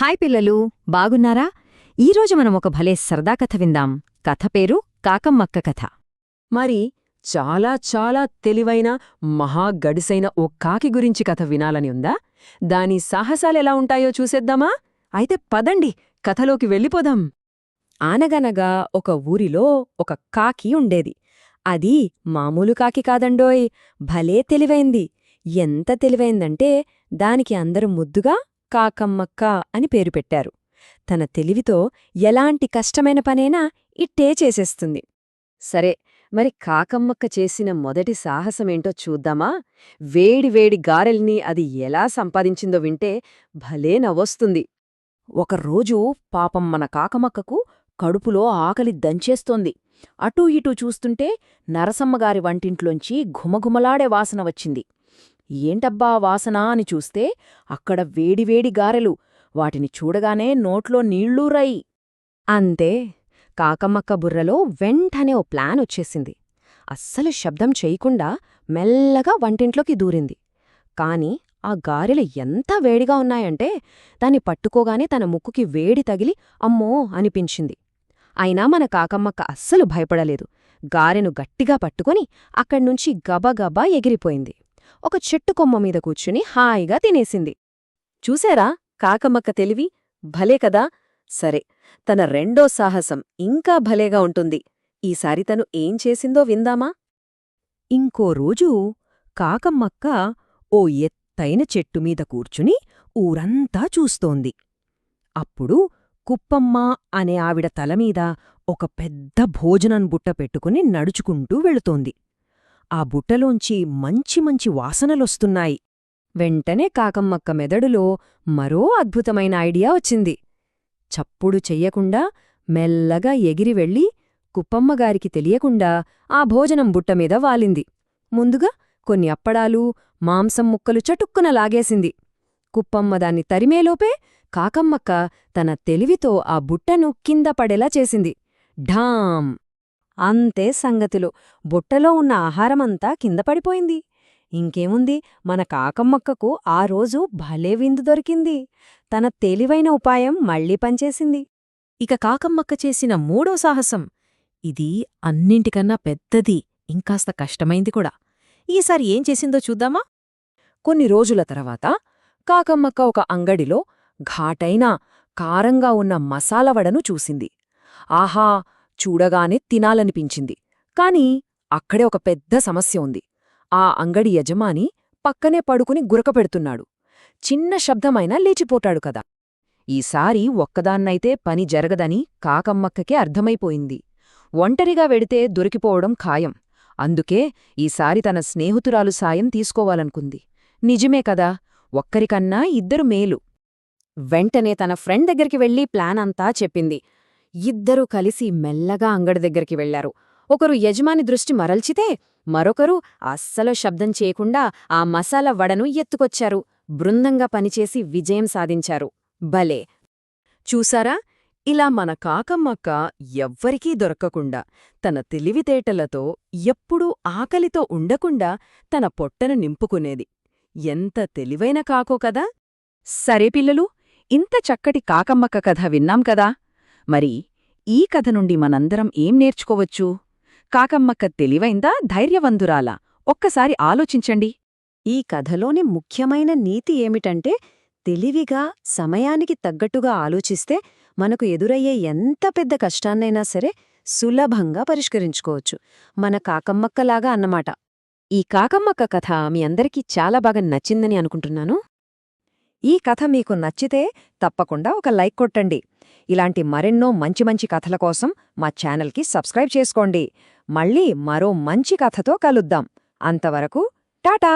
Hi పిల్లలు బాగున్నారా? ఈరోజు మనం ఒక భలే సరదా కథ విందాం. కథ పేరు కాకమ్మక్క కథ. మరి చాలా చాలా తెలివైన మహాగడిసైన ఓ కాకి గురించి కథ వినాలని ఉందా? దాని సాహసాలెలా ఉంటాయో చూసేద్దామా? అయితే పదండి కథలోకి వెళ్ళిపోదాం. ఆనగనగా ఒక ఊరిలో ఒక కాకి ఉండేది. అది మామూలు కాకి కాదండోయ్ భలే తెలివైంది. ఎంత తెలివైందంటే దానికి అందరూ ముద్దుగా కాకమ్మక్క అని పేరు పెట్టారు. తన తెలివితో ఎలాంటి కష్టమైన పనైనా ఇట్టే చేసేస్తుంది. సరే మరి కాకమ్మక్క చేసిన మొదటి సాహసమేంటో చూద్దామా? వేడివేడి గారెల్ని అది ఎలా సంపాదించిందో వింటే భలే నవ్వొస్తుంది. ఒకరోజు పాపం మన కాకమ్మక్కకు కడుపులో ఆకలి దంచేస్తోంది. అటూ ఇటూ చూస్తుంటే నరసమ్మగారి వంటింట్లోంచి ఘుమఘుమలాడే వాసన వచ్చింది. ఏంటబ్బా వాసన అని చూస్తే అక్కడ వేడివేడి గారెలు. వాటిని చూడగానే నోట్లో నీళ్ళూరై అంతే కాకమ్మక్క బుర్రలో వెంటనే ఓ ప్లాన్ వచ్చేసింది. అస్సలు శబ్దం చేయకుండా మెల్లగా వంటింట్లోకి దూరింది. కాని ఆ గారెలు ఎంత వేడిగా ఉన్నాయంటే దాన్ని పట్టుకోగానే తన ముక్కుకి వేడి తగిలి అమ్మో అనిపించింది. అయినా మన కాకమ్మక్క అస్సలు భయపడలేదు. గారెను గట్టిగా పట్టుకుని అక్కడ్నుంచి గబగబా ఎగిరిపోయింది. ఒక చెట్టు కొమ్మ మీద కూర్చుని హాయిగా తినేసింది. చూశారా? కాకమ్మక్క తెలివి? భలే కదా! సరే తన రెండో సాహసం ఇంకా భలేగా ఉంటుంది. ఈసారి తను ఏం చేసిందో విందామా? ఇంకో రోజు కాకమ్మక్క ఓ ఎత్తైన చెట్టుమీద కూర్చుని ఊరంతా చూస్తోంది. అప్పుడు కుప్పమ్మ అనే ఆవిడ తలమీద ఒక పెద్ద భోజనం బుట్ట పెట్టుకుని నడుచుకుంటూ వెళుతోంది. ఆ బుట్టలోంచి మంచి మంచి వాసనలొస్తున్నాయి. వెంటనే కాకమ్మక్క మెదడులో మరో అద్భుతమైన ఐడియా వచ్చింది. చప్పుడు చెయ్యకుండా మెల్లగా ఎగిరి వెళ్ళి కుప్పమ్మగారికి తెలియకుండా ఆ భోజనం బుట్టమీద వాలింది. ముందుగా కొన్ని అప్పడాలు మాంసం ముక్కలు చటుక్కున లాగేసింది. కుప్పమ్మ దాన్ని తరిమేలోపే కాకమ్మక్క తన తెలివితో ఆ బుట్టను కింద పడేలా చేసింది. ఢాం అంతే సంగతులు. బుట్టలో ఉన్న ఆహారమంతా కింద పడిపోయింది. ఇంకేముంది? మన కాకమ్మక్కకు ఆ రోజు భలే విందు దొరికింది. తన తెలివైన ఉపాయం మళ్ళీ పనిచేసింది. ఇక కాకమ్మక్క చేసిన మూడో సాహసం. ఇది అన్నింటికన్నా పెద్దది ఇంకాస్త కష్టమైంది కూడా. ఈసారి ఏం చేసిందో చూద్దామా? కొన్ని రోజుల తర్వాత కాకమ్మక్క ఒక అంగడిలో ఘాటైన కారంగా ఉన్న మసాలా వడను చూసింది. ఆహా! చూడగానే తినాలనిపించింది. కాని అక్కడే ఒక పెద్ద సమస్య ఉంది. ఆ అంగడి యజమాని పక్కనే పడుకుని గురకపెడుతున్నాడు చిన్న శబ్దమైనా లేచిపోతాడు కదా. ఈసారి ఒక్కదాన్నైతే పని జరగదని కాకమ్మక్కకే అర్థమైపోయింది. ఒంటరిగా వెడితే దొరికిపోవడం ఖాయం. అందుకే ఈసారి తన స్నేహితురాలు సాయం తీసుకోవాలనుకుంది. నిజమే కదా ఒక్కరికన్నా ఇద్దరు మేలు. వెంటనే తన ఫ్రెండ్ దగ్గరికి వెళ్ళి ప్లాన్ అంతా చెప్పింది. ఇద్దరూ కలిసి మెల్లగా అంగడి దగ్గరికి వెళ్ళారు ఒకరు యజమాని దృష్టి మరల్చితే మరొకరు అస్సలు శబ్దం చేయకుండా ఆ మసాలా వడను ఎత్తుకొచ్చారు. బృందంగా పనిచేసి విజయం సాధించారు. భలే! చూసారా? ఇలా మన కాకమ్మక్క ఎవ్వరికీ దొరక్కకుండా తన తెలివితేటలతో ఎప్పుడూ ఆకలితో ఉండకుండా తన పొట్టను నింపుకునేది. ఎంత తెలివైన కాకో కదా! సరే పిల్లలు ఇంత చక్కటి కాకమ్మక్క కథ విన్నాం కదా! మరి ఈ కథ నుండి మనందరం ఏం నేర్చుకోవచ్చు? కాకమ్మక్క తెలివైందా? ధైర్యవంధురాలా ఒక్కసారి ఆలోచించండి. ఈ కథలోని ముఖ్యమైన నీతి ఏమిటంటే తెలివిగా సమయానికి తగ్గట్టుగా ఆలోచిస్తే మనకు ఎదురయ్యే ఎంత పెద్ద కష్టాన్నైనా సరే సులభంగా పరిష్కరించుకోవచ్చు. మన కాకమ్మక్కలాగా అన్నమాట. ఈ కాకమ్మక్క కథ మీ అందరికీ చాలా బాగా నచ్చిందని అనుకుంటున్నాను. ఈ కథ మీకు నచ్చితే తప్పకుండా ఒక లైక్ కొట్టండి. ఇలాంటి మరెన్నో మంచి మంచి కథల కోసం మా ఛానల్కి సబ్స్క్రైబ్ చేసుకోండి. మళ్ళీ మరో మంచి కథతో కలుద్దాం. అంతవరకు టాటా!